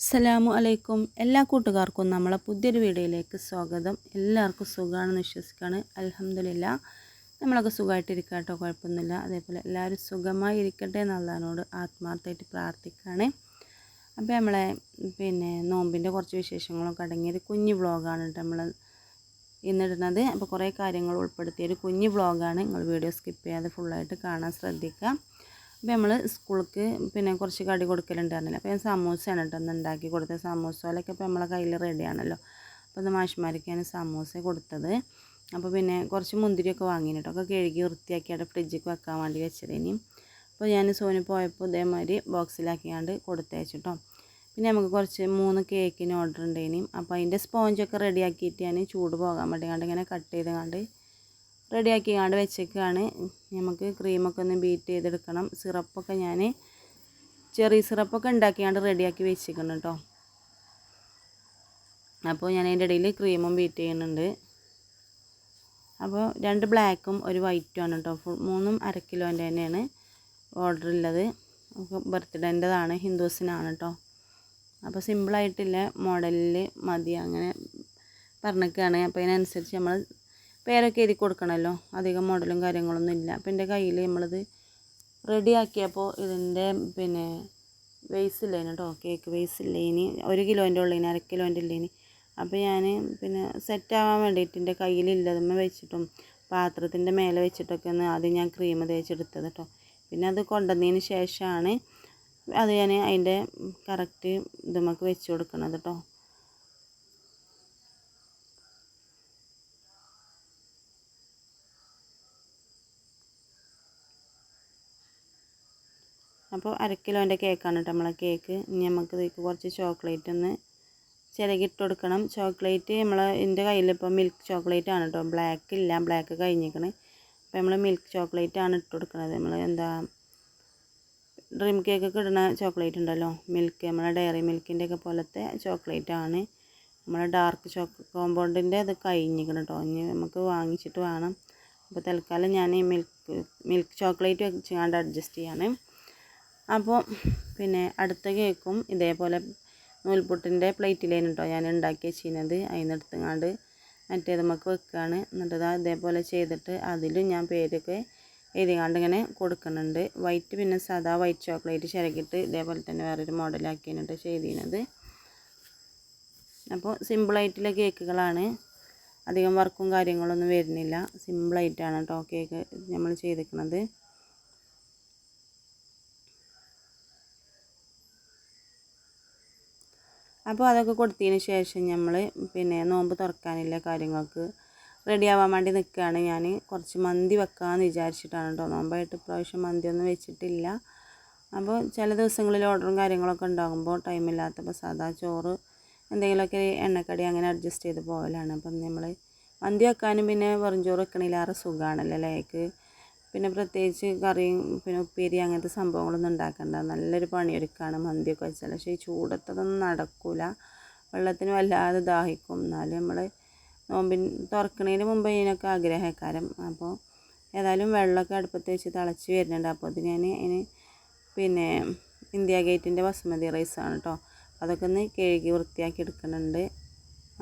അസ്സലാമു അലൈക്കും. എല്ലാ കൂട്ടുകാർക്കും നമ്മളെ പുതിയൊരു വീഡിയോയിലേക്ക് സ്വാഗതം. എല്ലാവർക്കും സുഖമാണെന്ന് വിശ്വസിക്കുകയാണ്. അലഹമില്ല നമ്മളൊക്കെ സുഖമായിട്ടിരിക്കുക കേട്ടോ കുഴപ്പമൊന്നുമില്ല. അതേപോലെ എല്ലാവരും സുഖമായി ഇരിക്കട്ടെ എന്നുള്ളതിനോട് ആത്മാർത്ഥമായിട്ട് പ്രാർത്ഥിക്കുകയാണ്. അപ്പോൾ നമ്മളെ പിന്നെ നോമ്പിന്റെ കുറച്ച് വിശേഷങ്ങളൊക്കെ അടങ്ങിയൊരു കുഞ്ഞു വ്ളോഗാണ് കേട്ടോ നമ്മൾ ഇന്നിടുന്നത്. അപ്പോൾ കുറേ കാര്യങ്ങൾ ഉൾപ്പെടുത്തിയ ഒരു കുഞ്ഞു വ്ളോഗാണ്. നിങ്ങൾ വീഡിയോ സ്കിപ്പ് ചെയ്യാതെ ഫുള്ളായിട്ട് കാണാൻ ശ്രദ്ധിക്കുക. അപ്പോൾ നമ്മൾ സ്കൂൾക്ക് പിന്നെ കുറച്ച് കടി കൊടുക്കലുണ്ടായിരുന്നില്ല. അപ്പോൾ ഞാൻ സമൂസയാണ് കേട്ടോ ഒന്ന് ഉണ്ടാക്കി കൊടുത്തത്. സമൂസകളൊക്കെ ഇപ്പോൾ നമ്മളെ കയ്യിൽ റെഡിയാണല്ലോ അപ്പോൾ ഒന്ന് മാഷ്മാർക്ക് സമൂസ കൊടുത്തത്. അപ്പോൾ പിന്നെ കുറച്ച് മുന്തിരിയൊക്കെ വാങ്ങിന് കേട്ടോ. ഒക്കെ കഴുകി വൃത്തിയാക്കി അവിടെ ഫ്രിഡ്ജിക്ക് വെക്കാൻ വേണ്ടി വെച്ചതിന് അപ്പോൾ ഞാൻ സോനി പോയപ്പോൾ ഇതേമാതിരി ബോക്സിലാക്കിയാണ്ട് കൊടുത്തയച്ചിട്ടോ പിന്നെ നമുക്ക് കുറച്ച് മൂന്ന് കേക്കിന് ഓർഡർ ഉണ്ടായിനി അപ്പോൾ അതിന്റെ സ്പോഞ്ചൊക്കെ റെഡിയാക്കിയിട്ട് ഞാൻ ചൂട് പോകാൻ വേണ്ടി കണ്ട് ഇങ്ങനെ കട്ട് ചെയ്ത് കണ്ട് റെഡിയാക്കി കാണ്ട് വെച്ചേക്കാണ് നമുക്ക് ക്രീമൊക്കെ ഒന്ന് ബീറ്റ് ചെയ്തെടുക്കണം. സിറപ്പൊക്കെ ഞാൻ ചെറിയ സിറപ്പൊക്കെ ഉണ്ടാക്കിയാണ്ട് റെഡിയാക്കി വെച്ചേക്കണം കേട്ടോ അപ്പോൾ ഞാൻ അതിന്റെ ഇടയിൽ ക്രീമും ബീറ്റ് ചെയ്യുന്നുണ്ട്. അപ്പോൾ രണ്ട് ബ്ലാക്കും ഒരു വൈറ്റും ആണ് കേട്ടോ ഫുൾ മൂന്നും അര കിലോന്റെ തന്നെയാണ് ഓർഡർ ഉള്ളത് ബർത്ത്ഡേന്റെതാണ് ഹിന്ദുസിനാണ് കേട്ടോ അപ്പോൾ സിമ്പിളായിട്ടില്ല മോഡലിൽ മതി അങ്ങനെ പറഞ്ഞൊക്കെയാണ് അപ്പോൾ അതിനനുസരിച്ച് നമ്മൾ പേരൊക്കെ എഴുതി കൊടുക്കണമല്ലോ അധികം മോഡലും കാര്യങ്ങളൊന്നും ഇല്ല. അപ്പോൾ എന്റെ കയ്യിൽ നമ്മളിത് റെഡിയാക്കിയപ്പോൾ ഇതിന്റെ പിന്നെ വെയ്സ് ഇല്ലേന് കേട്ടോ കേക്ക് വെയ്സ് ഇല്ലേനി ഒരു കിലോന്റെ ഉള്ളേനി അര കിലോന്റെ ഇല്ലേനി അപ്പോൾ ഞാൻ പിന്നെ സെറ്റാവാൻ വേണ്ടിയിട്ട് എന്റെ കയ്യിലില്ലതുമ്മ വെച്ചിട്ടും പാത്രത്തിന്റെ മേലെ വെച്ചിട്ടൊക്കെ ഒന്ന് ആദ്യം ഞാൻ ക്രീം തേച്ചെടുത്തത് കേട്ടോ പിന്നെ അത് കൊണ്ടുവന്നതിന് ശേഷമാണ് അത് ഞാൻ അതിന്റെ കറക്റ്റ് ഇതുമ്മക്ക് വെച്ച് കൊടുക്കണത് കേട്ടോ അപ്പോൾ അര കിലോന്റെ കേക്കാണ് കേട്ടോ നമ്മളെ കേക്ക്. ഇനി നമുക്ക് ഇതിലേക്ക് കുറച്ച് ചോക്ലേറ്റ് ഒന്ന് ചിലകിട്ട് കൊടുക്കണം. ചോക്ലേറ്റ് നമ്മൾ എന്റെ കയ്യിൽ ഇപ്പോൾ മിൽക്ക് ചോക്ലേറ്റ് ആണ് കേട്ടോ. ബ്ലാക്ക് ഇല്ല ബ്ലാക്ക് കഴിഞ്ഞിരിക്കണേ. അപ്പോൾ നമ്മൾ മിൽക്ക് ചോക്ലേറ്റ് ആണ് ഇട്ട് കൊടുക്കുന്നത് നമ്മൾ എന്താ ഡ്രീം കേക്കൊക്കെ ഇടുന്ന ചോക്ലേറ്റ് ഉണ്ടല്ലോ. മിൽക്ക് നമ്മളെ ഡയറി മിൽക്കിന്റെ ഒക്കെ പോലത്തെ ചോക്ലേറ്റ് ആണ്. നമ്മളെ ഡാർക്ക് ചോക്ക് കോമ്പൗണ്ടിന്റെ അത് കഴിഞ്ഞിരിക്കണം കേട്ടോ. ഇനി നമുക്ക് വാങ്ങിച്ചിട്ട് വേണം. അപ്പോൾ തൽക്കാലം ഞാൻ ഈ മിൽക്ക് മിൽക്ക് ചോക്ലേറ്റ് വെച്ചുകൊണ്ട് അഡ്ജസ്റ്റ് ചെയ്യാണ്. അപ്പോൾ പിന്നെ അടുത്ത കേക്കും ഇതേപോലെ നൂൽപുട്ടിന്റെ പ്ലേറ്റിലേന് കേട്ടോ ഞാൻ ഉണ്ടാക്കി വെച്ചിരുന്നത്. അതിന് എടുത്തുങ്ങാണ്ട് മറ്റേത് നമുക്ക് വെക്കുകയാണ് എന്നിട്ട് ഇതാ ഇതേപോലെ ചെയ്തിട്ട് അതിലും ഞാൻ പേരൊക്കെ എഴുതികാണ്ട് ഇങ്ങനെ കൊടുക്കുന്നുണ്ട്. വൈറ്റ് പിന്നെ സാധാ വൈറ്റ് ചോക്ലേറ്റ് ചിരകിയിട്ട് ഇതേപോലെ തന്നെ വേറൊരു മോഡലാക്കിയിട്ട് ചെയ്തിരുന്നത്. അപ്പോൾ സിമ്പിളായിട്ടുള്ള കേക്കുകളാണ്. അധികം വർക്കും കാര്യങ്ങളൊന്നും വരുന്നില്ല. സിമ്പിളായിട്ടാണ് കേട്ടോ കേക്ക് നമ്മൾ ചെയ്തിരിക്കുന്നത്. അപ്പോൾ അതൊക്കെ കൊടുത്തതിന് ശേഷം നമ്മൾ പിന്നെ നോമ്പ് തുറക്കാനില്ല കാര്യങ്ങൾക്ക് റെഡി ആവാൻ വേണ്ടി നിൽക്കുകയാണ് ഞാൻ. കുറച്ച് മന്തി വെക്കാമെന്ന് വിചാരിച്ചിട്ടാണ് കേട്ടോ. നോമ്പായിട്ട് ഇപ്രാവശ്യം മന്തിയൊന്നും വെച്ചിട്ടില്ല. അപ്പോൾ ചില ദിവസങ്ങളിൽ ഓർഡറും കാര്യങ്ങളൊക്കെ ഉണ്ടാകുമ്പോൾ ടൈമില്ലാത്തപ്പോൾ സാധാ ചോറ് എന്തെങ്കിലുമൊക്കെ എണ്ണക്കടി അങ്ങനെ അഡ്ജസ്റ്റ് ചെയ്ത് പോകലാണ് അപ്പം നമ്മൾ മന്തി വെക്കാനും പിന്നെ വെറും ചോറ് വെക്കണില്ലാറ് സുഖമാണല്ലോ ലേക്ക് പിന്നെ പ്രത്യേകിച്ച് കറിയും പിന്നെ ഉപ്പേരി അങ്ങനത്തെ സംഭവങ്ങളൊന്നും ഉണ്ടാക്കണ്ട. നല്ലൊരു പണിയൊരുക്കാണ് മന്തിയൊക്കെ വെച്ചാൽ പക്ഷേ ഈ ചൂടത്തതൊന്നും നടക്കില്ല വെള്ളത്തിന് വല്ലാതെ ദാഹിക്കും. എന്നാലും നമ്മൾ നോമ്പിൻ തുറക്കണതിന് മുമ്പ് ഇതിനൊക്കെ ആഗ്രഹക്കാരം. അപ്പോൾ ഏതായാലും വെള്ളമൊക്കെ അടുപ്പത്ത് വെച്ച് തിളച്ച് വരുന്നുണ്ട്. അപ്പോൾ അത് ഞാൻ അതിന് പിന്നെ ഇന്ത്യ ഗേറ്റിന്റെ ബസുമതി റൈസാണ് കേട്ടോ. അതൊക്കെ ഒന്ന് കഴുകി വൃത്തിയാക്കി എടുക്കുന്നുണ്ട്.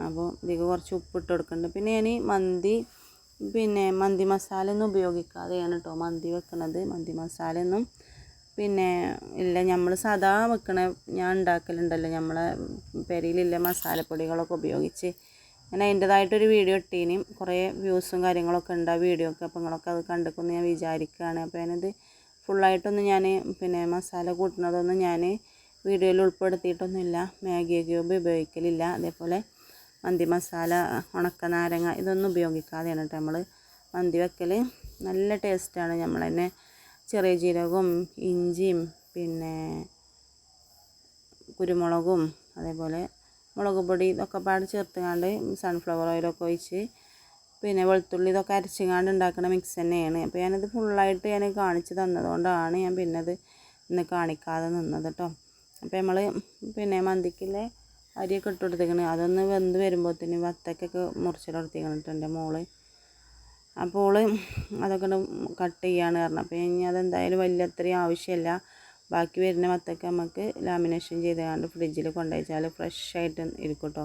അപ്പോൾ ഇതിലേക്ക് കുറച്ച് ഉപ്പിട്ട് കൊടുക്കുന്നുണ്ട്. പിന്നെ ഞാൻ മന്തി പിന്നെ മന്തി മസാല ഒന്നും ഉപയോഗിക്കാതെയാണ് കേട്ടോ മന്തി വെക്കണത്. മന്തി മസാല ഒന്നും പിന്നെ ഇല്ല. നമ്മൾ സാധാ വെക്കണ ഞാൻ ഉണ്ടാക്കലുണ്ടല്ലോ. നമ്മളെ പെരയിലില്ല മസാലപ്പൊടികളൊക്കെ ഉപയോഗിച്ച് ഞാൻ അതിന്റെതായിട്ടൊരു വീഡിയോ ഇട്ടീനും. കുറേ വ്യൂസും കാര്യങ്ങളൊക്കെ ഉണ്ട് ആ വീഡിയോ ഒക്കെ അപ്പോൾ നിങ്ങളൊക്കെ അത് കണ്ടെക്കുമെന്ന് ഞാൻ വിചാരിക്കുകയാണ് അപ്പോൾ ഞാനത് ഫുള്ളായിട്ടൊന്നും ഞാൻ പിന്നെ മസാല കൂട്ടുന്നതൊന്നും ഞാൻ വീഡിയോയിൽ ഉൾപ്പെടുത്തിയിട്ടൊന്നുമില്ല. Maggi cube ഉപയോഗിക്കലില്ല. അതേപോലെ മന്തി മസാല ഉണക്ക നാരങ്ങ ഇതൊന്നും ഉപയോഗിക്കാതെയാണ് കേട്ടോ നമ്മൾ മന്തി വെക്കൽ നല്ല ടേസ്റ്റാണ് നമ്മൾ തന്നെ ചെറിയ ജീരകവും ഇഞ്ചിയും പിന്നെ കുരുമുളകും അതേപോലെ മുളക് പൊടി ഇതൊക്കെ പാട് ചേർത്തുകൊണ്ട് സൺഫ്ലവർ ഓയിലൊക്കെ ഒഴിച്ച് പിന്നെ വെളുത്തുള്ളി ഇതൊക്കെ അരച്ചുകൊണ്ട് ഉണ്ടാക്കുന്ന മിക്സ് തന്നെയാണ്. അപ്പോൾ ഞാനത് ഫുള്ളായിട്ട് ഞാൻ കാണിച്ച് തന്നതുകൊണ്ടാണ് ഞാൻ പിന്നെ അത് ഇന്ന് കാണിക്കാതെ നിന്നത് കേട്ടോ അപ്പോൾ നമ്മൾ പിന്നെ മന്തിക്കിലെ അരിയൊക്കെ ഇട്ട് കൊടുത്തേക്കണ്. അതൊന്ന് വെന്ത് വരുമ്പോഴത്തേന് വത്തക്കൊക്കെ മുറിച്ചിട്ടെടുത്തേക്കണിട്ട് എന്റെ മോൾ. അപ്പോൾ അതൊക്കെ കട്ട് ചെയ്യാണ് കാരണം അപ്പോൾ ഇനി അതെന്തായാലും വലിയ അത്രയും ആവശ്യമില്ല ബാക്കി വരുന്ന വത്തക്ക നമുക്ക് ലാമിനേഷൻ ചെയ്തുകൊണ്ട് ഫ്രിഡ്ജിൽ കൊണ്ടുവച്ചാൽ ഫ്രഷ് ആയിട്ട് ഇരിക്കും കേട്ടോ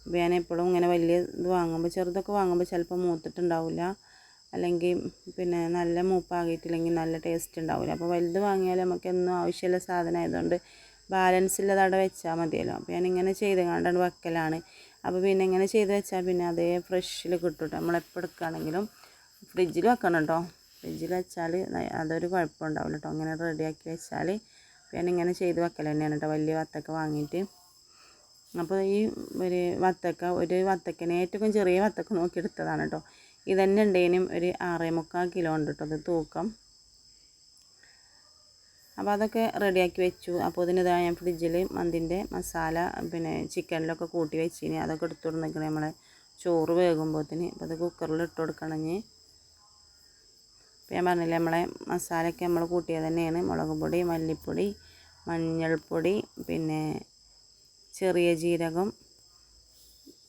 അപ്പോൾ ഞാൻ എപ്പോഴും ഇങ്ങനെ വലിയ ഇത് വാങ്ങുമ്പോൾ ചെറുതൊക്കെ വാങ്ങുമ്പോൾ ചിലപ്പോൾ മൂത്തിട്ടുണ്ടാവില്ല അല്ലെങ്കിൽ പിന്നെ നല്ല മൂപ്പാകിയിട്ടില്ലെങ്കിൽ നല്ല ടേസ്റ്റ് ഉണ്ടാവില്ല അപ്പോൾ വലുത് വാങ്ങിയാൽ നമുക്ക് എന്നും ആവശ്യമുള്ള സാധനം ആയതുകൊണ്ട് ബാലൻസ് ഉള്ളത് അവിടെ വെച്ചാൽ മതിയല്ലോ. അപ്പോൾ ഇങ്ങനെ ചെയ്ത് കണ്ടാണ് വെക്കലാണ്. അപ്പോൾ പിന്നെ ഇങ്ങനെ ചെയ്ത് വെച്ചാൽ പിന്നെ അതേ ഫ്രഷിൽ കിട്ടും കേട്ടോ നമ്മളെപ്പോൾ എടുക്കുകയാണെങ്കിലും ഫ്രിഡ്ജിൽ വെക്കണം കേട്ടോ ഫ്രിഡ്ജിൽ വെച്ചാൽ അതൊരു കുഴപ്പമുണ്ടാവില്ല കേട്ടോ അങ്ങനെ റെഡിയാക്കി വെച്ചാൽ ഇങ്ങനെ ചെയ്ത് വെക്കൽ തന്നെയാണ് കേട്ടോ വലിയ വത്തക്ക വാങ്ങിയിട്ട്. അപ്പോൾ ഈ ഒരു വത്തക്ക ഒരു വത്തക്കനെ ഏറ്റവും ചെറിയ വത്തക്ക നോക്കി എടുത്തതാണ് കേട്ടോ ഇതന്നെ ഉണ്ടേനും ഒരു ആറേ മുക്കാൽ കിലോ ഉണ്ട് കേട്ടോ അത് തൂക്കം. അപ്പോൾ അതൊക്കെ റെഡിയാക്കി വെച്ചു. അപ്പോൾ ഇതിനിതാ ഞാൻ ഫ്രിഡ്ജിൽ മന്തിന്റെ മസാല പിന്നെ ചിക്കനിലൊക്കെ കൂട്ടി വെച്ചിന്. അതൊക്കെ എടുത്തുകൊണ്ട് നിൽക്കണേ നമ്മളെ ചോറ് വേകുമ്പോഴത്തേന് അപ്പോൾ അത് കുക്കറിൽ ഇട്ട് കൊടുക്കണമെങ്കിൽ ഇപ്പോൾ ഞാൻ പറഞ്ഞില്ലേ നമ്മളെ മസാലയൊക്കെ നമ്മൾ കൂട്ടിയത് തന്നെയാണ്. മുളക് പൊടി മല്ലിപ്പൊടി മഞ്ഞൾപ്പൊടി പിന്നെ ചെറിയ ജീരകം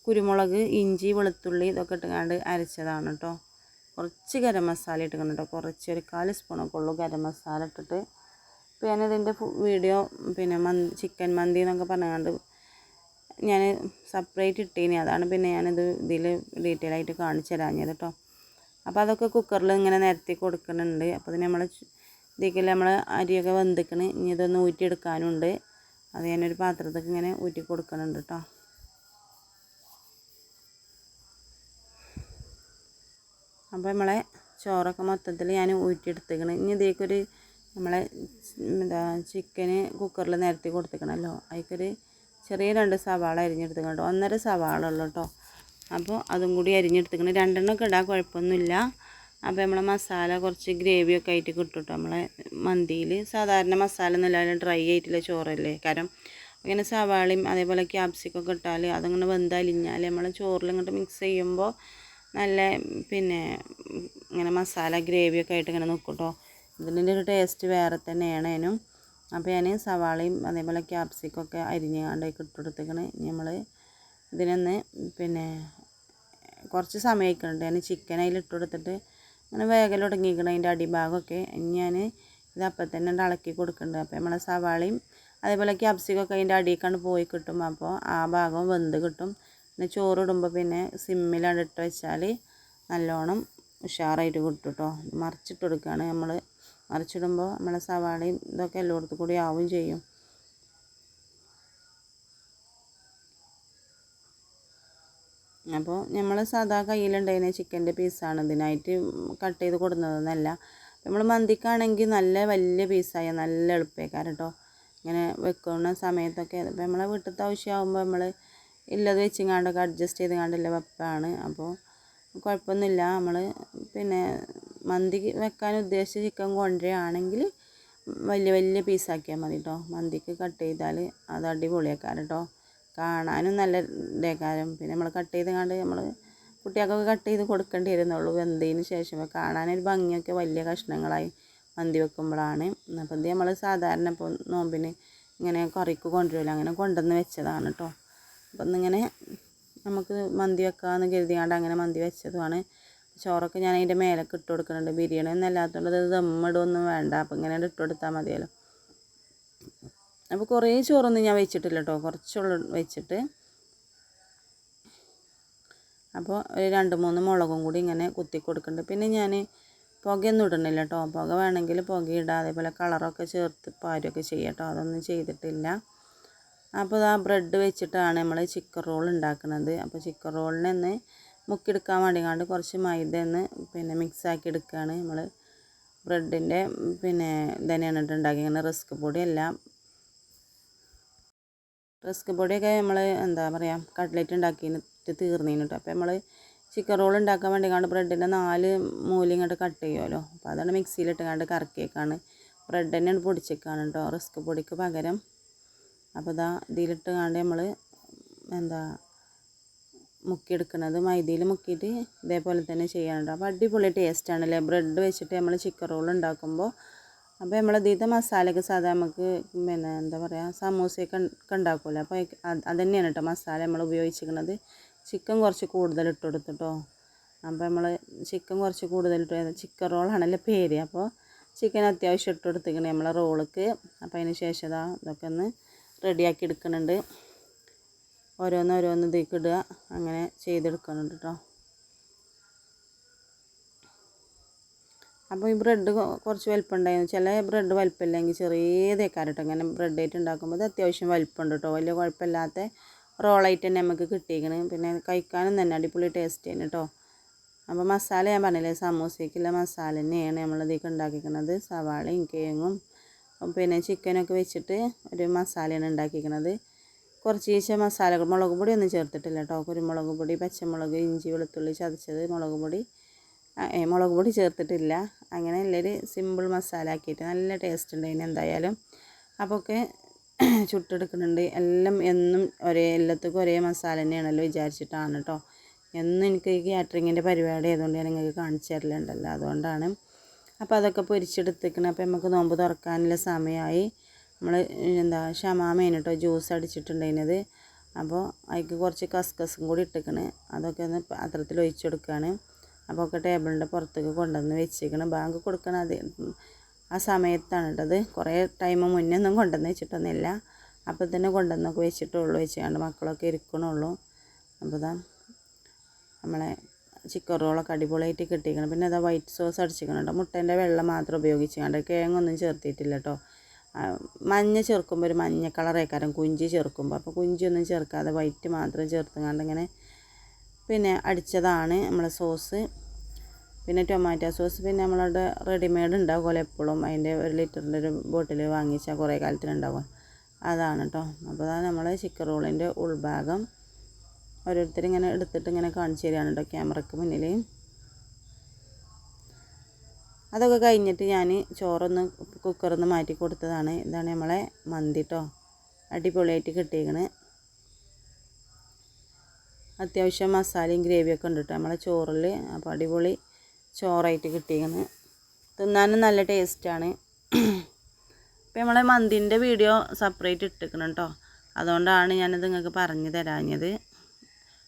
കുരുമുളക് ഇഞ്ചി വെളുത്തുള്ളി ഇതൊക്കെ ഇട്ടുകൊണ്ട് അരച്ചതാണ് കേട്ടോ കുറച്ച് ഗരം മസാല ഇട്ടുകൊണ്ട് കേട്ടോ കുറച്ച് ഒരു കാൽ സ്പൂണൊക്കെ ഉള്ളൂ ഗരം മസാല ഇട്ടിട്ട്. ഇപ്പോൾ ഞാനിതിന്റെ വീഡിയോ പിന്നെ മന്തി ചിക്കൻ മന്തി എന്നൊക്കെ പറഞ്ഞുകൊണ്ട് ഞാൻ സെപ്പറേറ്റ് ഇട്ടീനി. അതാണ് പിന്നെ ഞാനിത് ഇതിൽ ഡീറ്റെയിൽ ആയിട്ട് കാണിച്ചു തരാഞ്ഞത് കേട്ടോ അപ്പോൾ അതൊക്കെ കുക്കറിൽ ഇങ്ങനെ നിരത്തി കൊടുക്കുന്നുണ്ട് അപ്പോൾ ഇതിന് നമ്മൾ ഇതിൽ നമ്മൾ അരിയൊക്കെ വെന്തിക്കണ്. ഇനി ഇതൊന്ന് ഊറ്റിയെടുക്കാനുണ്ട്. അത് ഞാനൊരു പാത്രത്തേക്ക് ഇങ്ങനെ ഊറ്റി കൊടുക്കുന്നുണ്ട് കേട്ടോ അപ്പോൾ നമ്മളെ ചോറൊക്കെ മൊത്തത്തിൽ ഞാൻ ഊറ്റിയെടുത്തേക്കണ്. ഇനി ഇതിലേക്കൊരു നമ്മളെ എന്താ ചിക്കന് കുക്കറിൽ നിരത്തി കൊടുത്തിക്കണമല്ലോ അതിക്കൊരു ചെറിയ രണ്ട് സവാള അരിഞ്ഞെടുത്തേക്കണോ ഒന്നര സവാള ഉള്ളു കേട്ടോ അപ്പോൾ അതും കൂടി അരിഞ്ഞെടുത്തേക്കണം. രണ്ടെണ്ണമൊക്കെ ഇടാൻ കുഴപ്പമൊന്നുമില്ല. അപ്പോൾ നമ്മളെ മസാല കുറച്ച് ഗ്രേവിയൊക്കെ ആയിട്ട് കിട്ടും കേട്ടോ നമ്മളെ മന്തിയിൽ സാധാരണ മസാല ഒന്നും ഡ്രൈ ആയിട്ടുള്ള ചോറല്ലേ. കാരണം ഇങ്ങനെ സവാളയും അതേപോലെ ക്യാപ്സിക്കൊക്കെ ഇട്ടാൽ അതങ്ങനെ വെന്തലിഞ്ഞാൽ നമ്മൾ ചോറിൽ ഇങ്ങോട്ട് മിക്സ് ചെയ്യുമ്പോൾ നല്ല പിന്നെ ഇങ്ങനെ മസാല ഗ്രേവിയൊക്കെ ആയിട്ട് ഇങ്ങനെ നിൽക്കും കേട്ടോ ഇതിന്റെ ഒരു ടേസ്റ്റ് വേറെ തന്നെയാണ് അതിനും. അപ്പോൾ ഞാൻ സവാളയും അതേപോലെ ക്യാപ്സിക്കൊക്കെ അരിഞ്ഞ് കണ്ടേക്ക് ഇട്ടുകൊടുത്തേക്കണ്. നമ്മൾ ഇതിനൊന്ന് പിന്നെ കുറച്ച് സമയം ആയിക്കുന്നുണ്ട് ഞാൻ ചിക്കൻ അതിൽ ഇട്ട് കൊടുത്തിട്ട് അങ്ങനെ വേഗം തുടങ്ങിയിരിക്കണം അതിന്റെ അടിഭാഗമൊക്കെ. ഞാൻ ഇത് അപ്പം തന്നെ ഇളക്കി കൊടുക്കുന്നുണ്ട് അപ്പോൾ നമ്മളെ സവാളയും അതേപോലെ ക്യാപ്സിക്കൊക്കെ അതിന്റെ അടിയിലേക്കാണ് പോയി കിട്ടും. അപ്പോൾ ആ ഭാഗം വെന്ത് കിട്ടും. പിന്നെ ചോറിടുമ്പോൾ പിന്നെ സിമ്മിലാണ് ഇട്ട് വെച്ചാൽ നല്ലോണം ഉഷാറായിട്ട് കിട്ടും കേട്ടോ മറിച്ചിട്ട് കൊടുക്കുകയാണ് നമ്മൾ മറിച്ചിടുമ്പോൾ നമ്മളെ സവാളയും ഇതൊക്കെ എല്ലായിടത്തും കൂടി ആവും ചെയ്യും. അപ്പോൾ നമ്മൾ സാധാ കയ്യിലുണ്ടായിരുന്ന ചിക്കന്റെ പീസാണ്. ഇതിനായിട്ട് കട്ട് ചെയ്ത് കൊടുക്കുന്നതെന്നല്ല നമ്മൾ മന്തിക്കാണെങ്കിൽ നല്ല വലിയ പീസായ നല്ല എളുപ്പേക്കാർ കേട്ടോ. ഇങ്ങനെ വെക്കുന്ന സമയത്തൊക്കെ ഇപ്പോൾ നമ്മളെ വീട്ടിലത്തെ ആവശ്യമാകുമ്പോൾ നമ്മൾ ഇല്ലത് വെച്ചിങ്ങാണ്ടൊക്കെ അഡ്ജസ്റ്റ് ചെയ്ത് കണ്ടില്ല വെപ്പാണ്. അപ്പോൾ കുഴപ്പമൊന്നുമില്ല. നമ്മൾ പിന്നെ മന്തി വെക്കാൻ ഉദ്ദേശിച്ച ചിക്കൻ കൊണ്ടുവരികയാണെങ്കിൽ വലിയ വലിയ പീസാക്കിയാൽ മതി കേട്ടോ മന്തിക്ക് കട്ട് ചെയ്താൽ അത് അടിപൊളിയാക്കാരം കേട്ടോ കാണാനും നല്ല ഇതേക്കാരം. പിന്നെ നമ്മൾ കട്ട് ചെയ്ത് കണ്ട് നമ്മൾ കുട്ടികൾക്കൊക്കെ കട്ട് ചെയ്ത് കൊടുക്കേണ്ടി വരുന്നുള്ളൂ. വെന്തതിന് ശേഷം കാണാനൊരു ഭംഗിയൊക്കെ വലിയ കഷ്ണങ്ങളായി മന്തി വെക്കുമ്പോഴാണ്. അപ്പം ഇത് നമ്മൾ സാധാരണ ഇപ്പോൾ നോമ്പിന് ഇങ്ങനെ കറിക്ക് കൊണ്ടുവരില്ല. അങ്ങനെ കൊണ്ടുവന്ന് വെച്ചതാണ് കേട്ടോ അപ്പം ഇന്നിങ്ങനെ നമുക്ക് മന്തി വെക്കാമെന്ന് കരുതിയാണ്ട് അങ്ങനെ മന്തി വെച്ചതുമാണ്. ചോറൊക്കെ ഞാൻ അതിന്റെ മേലൊക്കെ ഇട്ട് കൊടുക്കുന്നുണ്ട്. ബിരിയാണി ഒന്നും അല്ലാത്തതുകൊണ്ട് അത് ദമ്മിടൊന്നും വേണ്ട. അപ്പം ഇങ്ങനെ ഇട്ട് കൊടുത്താൽ മതിയല്ലോ. അപ്പോൾ കുറേ ചോറൊന്നും ഞാൻ വെച്ചിട്ടില്ല കേട്ടോ കുറച്ചുള്ള വെച്ചിട്ട്. അപ്പോൾ ഒരു രണ്ട് മൂന്ന് മുളകും കൂടി ഇങ്ങനെ കുത്തി കൊടുക്കുന്നുണ്ട്. പിന്നെ ഞാൻ പുകയൊന്നും ഇടണില്ല കേട്ടോ പുക വേണമെങ്കിൽ പുക ഇടാം. അതേപോലെ കളറൊക്കെ ചേർത്ത് പാരുമൊക്കെ ചെയ്യാം കേട്ടോ അതൊന്നും ചെയ്തിട്ടില്ല. അപ്പോൾ ആ ബ്രെഡ് വെച്ചിട്ടാണ് നമ്മൾ ചിക്കൻ റോൾ ഉണ്ടാക്കുന്നത്. അപ്പോൾ ചിക്കൻ റോളിനെ ഒന്ന് മുക്കിയെടുക്കാൻ വേണ്ടി കണ്ട് കുറച്ച് മൈദ ഒന്ന് പിന്നെ മിക്സാക്കി എടുക്കുകയാണ് നമ്മൾ ബ്രെഡിന്റെ പിന്നെ ഇതന്നെയാണ് ഇട്ട് ഉണ്ടാക്കിയത്. റിസ്ക് പൊടിയെല്ലാം റിസ്ക് പൊടിയൊക്കെ നമ്മൾ എന്താ പറയുക കട്ട്ലറ്റ് ഉണ്ടാക്കിയിട്ട് തീർന്നീന് കേട്ടോ. അപ്പോൾ നമ്മൾ ചിക്കൻ റോൾ ഉണ്ടാക്കാൻ വേണ്ടി കണ്ട് ബ്രെഡിന്റെ നാല് മൂല ഇങ്ങോട്ട് കട്ട് ചെയ്യുമല്ലോ അപ്പോൾ അതാണ് മിക്സിയിലിട്ട് കണ്ട് കറക്കിയേക്കാണ്. ബ്രെഡ് തന്നെയാണ് പൊടിച്ചേക്കാണ് കേട്ടോ. റിസ്ക് പൊടിക്ക് പകരം അപ്പോൾ ഇതാ ഇതിലിട്ട് കണ്ട് നമ്മൾ എന്താ മുക്കിയെടുക്കുന്നത് മൈദയിൽ മുക്കിയിട്ട് ഇതേപോലെ തന്നെ ചെയ്യാനുണ്ട്. അപ്പോൾ അടിപൊളി ടേസ്റ്റാണല്ലേ ബ്രെഡ് വെച്ചിട്ട് നമ്മൾ ചിക്കൻ റോൾ ഉണ്ടാക്കുമ്പോൾ അപ്പോൾ നമ്മൾ ഇതിന്റെ മസാലയൊക്കെ സാധാ നമുക്ക് പിന്നെ എന്താ പറയുക സമൂസയൊക്കെ ഉണ്ടാക്കുമല്ലോ അപ്പോൾ അത് തന്നെയാണ് കേട്ടോ മസാല നമ്മൾ ഉപയോഗിച്ചിരിക്കുന്നത് ചിക്കൻ കുറച്ച് കൂടുതൽ ഇട്ട് കൊടുത്തിട്ടോ അപ്പോൾ നമ്മൾ ചിക്കൻ കുറച്ച് കൂടുതൽ ഇട്ട് ചിക്കൻ റോളാണല്ലോ പേര്. അപ്പോൾ ചിക്കൻ അത്യാവശ്യം ഇട്ട് കൊടുത്തിരിക്കണേ നമ്മളെ റോൾക്ക് അപ്പോൾ അതിന് ശേഷം ഇതാ ഇതൊക്കെ ഒന്ന് റെഡിയാക്കി എടുക്കുന്നുണ്ട്. ഓരോന്ന് ഓരോന്ന് ഇതിലേക്ക് ഇടുക. അങ്ങനെ ചെയ്തെടുക്കുന്നുണ്ട് കേട്ടോ അപ്പോൾ ഈ ബ്രെഡ് കുറച്ച് വലിപ്പം ഉണ്ടായിരുന്നു ചില ബ്രെഡ് വലിപ്പമില്ലെങ്കിൽ ചെറിയതേക്കാരം കേട്ടോ ഇങ്ങനെ ബ്രെഡ് ആയിട്ട് ഉണ്ടാക്കുമ്പോൾ ഇത് അത്യാവശ്യം വലിപ്പമുണ്ട് കേട്ടോ വലിയ കുഴപ്പമില്ലാത്ത റോളായിട്ട് തന്നെ നമുക്ക് കിട്ടിയിരിക്കണ്. പിന്നെ കഴിക്കാനും തന്നെ അടിപൊളി ടേസ്റ്റ് തന്നെ കേട്ടോ അപ്പോൾ മസാല ഞാൻ പറഞ്ഞില്ലേ സമൂസയ്ക്കുള്ള മസാല തന്നെയാണ് നമ്മളിതൊക്കെ ഉണ്ടാക്കിക്കുന്നത് സവാളയും കിഴങ്ങും പിന്നെ ചിക്കനൊക്കെ വെച്ചിട്ട് ഒരു മസാലയാണ് ഉണ്ടാക്കിയിരിക്കുന്നത് കുറച്ച് ഈശ മസാലകൾ മുളക് പൊടി ഒന്നും ചേർത്തിട്ടില്ല കേട്ടോ. കുരുമുളക് പൊടി പച്ചമുളക് ഇഞ്ചി വെളുത്തുള്ളി ചതച്ചത് മുളക് പൊടി. മുളക് പൊടി ചേർത്തിട്ടില്ല. അങ്ങനെ എല്ലാവരും സിമ്പിൾ മസാല ആക്കിയിട്ട് നല്ല ടേസ്റ്റ് ഉണ്ട് അതിന് എന്തായാലും. അപ്പോൾ ഒക്കെ ചുട്ടെടുക്കുന്നുണ്ട്. എല്ലാം എന്നും ഒരേ എല്ലാത്തക്കും ഒരേ മസാല തന്നെയാണല്ലോ വിചാരിച്ചിട്ടാണ് കേട്ടോ. എന്നും എനിക്ക് ഈ കാറ്ററിങ്ങിന്റെ പരിപാടി ആയതുകൊണ്ട് ഞാൻ നിങ്ങൾക്ക് കാണിച്ചു തരലുണ്ടല്ലോ. അതുകൊണ്ടാണ് അപ്പോൾ അതൊക്കെ പൊരിച്ചെടുത്തേക്കണം. അപ്പോൾ നമുക്ക് നോമ്പ് തുറക്കാനുള്ള സമയമായി. നമ്മൾ എന്താ ഷമാമേന് കേട്ടോ ജ്യൂസ് അടിച്ചിട്ടുണ്ടായിരുന്നത്. അപ്പോൾ അതിക്ക് കുറച്ച് കസ്കസും കൂടി ഇട്ടേക്കണ്. അതൊക്കെ ഒന്ന് പാത്രത്തിൽ ഒഴിച്ചു കൊടുക്കുകയാണ് അപ്പോൾ ഒക്കെ ടേബിളിന്റെ പുറത്തേക്ക് കൊണ്ടുവന്ന് വെച്ചേക്കണം. ബാങ്ക് കൊടുക്കണം അത് ആ സമയത്താണ് കേട്ടത് കുറേ ടൈം മുന്നേ ഒന്നും കൊണ്ടുവന്ന് വെച്ചിട്ടൊന്നുമില്ല. അപ്പോൾ തന്നെ കൊണ്ടുവന്നൊക്കെ വെച്ചിട്ടുള്ളൂ. വെച്ചുകൊണ്ട് മക്കളൊക്കെ ഇരിക്കണുള്ളൂ. അപ്പോൾ നമ്മളെ ചിക്കൻ റോളൊക്കെ അടിപൊളിയായിട്ട് കിട്ടിയിരിക്കണം. പിന്നെ അതാ വൈറ്റ് സോസ് അടിച്ചിരിക്കണം കേട്ടോ. മുട്ടേന്റെ വെള്ളം മാത്രം ഉപയോഗിച്ചുകൊണ്ട് കേങ്ങൊന്നും ചേർത്തിട്ടില്ല കേട്ടോ. മഞ്ഞ ചേർക്കുമ്പോൾ ഒരു മഞ്ഞ കളറേക്കാരം കുഞ്ചി ചേർക്കുമ്പോൾ. അപ്പോൾ കുഞ്ചിയൊന്നും ചേർക്കാതെ വൈറ്റ് മാത്രം ചേർത്തുകൊണ്ട് ഇങ്ങനെ പിന്നെ അടിച്ചതാണ് നമ്മളെ സോസ് പിന്നെ ടൊമാറ്റോ സോസ് പിന്നെ നമ്മളവിടെ റെഡിമെയ്ഡ് ഉണ്ടാവും പോലെ എപ്പോഴും. അതിന്റെ ഒരു ലിറ്ററിന്റെ ഒരു ബോട്ടിൽ വാങ്ങിച്ചാൽ കുറേ കാലത്തിനുണ്ടാവും. അതാണ് കേട്ടോ. അപ്പോൾ അതാണ് നമ്മൾ ചിക്കൻ റോളിന്റെ ഉൾഭാഗം. ഓരോരുത്തർ ഇങ്ങനെ എടുത്തിട്ട് ഇങ്ങനെ കാണിച്ചു തരികയാണ് കേട്ടോ ക്യാമറയ്ക്ക് മുന്നിൽ അതൊക്കെ കഴിഞ്ഞിട്ട് ഞാൻ ചോറൊന്ന് കുക്കറൊന്ന് മാറ്റി കൊടുത്തതാണ്. ഇതാണ് നമ്മളെ മന്തി കേട്ടോ അടിപൊളിയായിട്ട് കിട്ടിയേക്കണ്. അത്യാവശ്യം മസാലയും ഗ്രേവിയൊക്കെ ഉണ്ട് കേട്ടോ നമ്മളെ ചോറിൽ അപ്പോൾ അടിപൊളി ചോറായിട്ട് കിട്ടിയേക്കണ്. തിന്നാനും നല്ല ടേസ്റ്റാണ്. അപ്പോൾ നമ്മളെ മന്തിന്റെ വീഡിയോ സെപ്പറേറ്റ് ഇട്ടേക്കണം കേട്ടോ അതുകൊണ്ടാണ് ഞാനത് നിങ്ങൾക്ക് പറഞ്ഞു തരാഞ്ഞത്.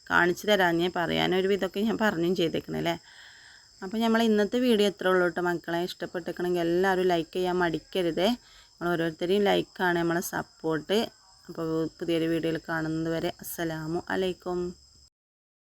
കാണിച്ചു തരാഞ്ഞ് പറയാനൊരു വിധമൊക്കെ ഞാൻ പറഞ്ഞും ചെയ്തേക്കണല്ലേ അപ്പോൾ നമ്മൾ ഇന്നത്തെ വീഡിയോ എത്ര ഉള്ളൂ കേട്ടോ. മക്കളെ ഇഷ്ടപ്പെട്ടിരിക്കണമെങ്കിൽ എല്ലാവരും ലൈക്ക് ചെയ്യാൻ മടിക്കരുതേ. നമ്മൾ ഓരോരുത്തരെയും ലൈക്കാണ് നമ്മളെ സപ്പോർട്ട് അപ്പോൾ പുതിയൊരു വീഡിയോയിൽ കാണുന്നത് വരെ അസ്സലാമു അലൈക്കും.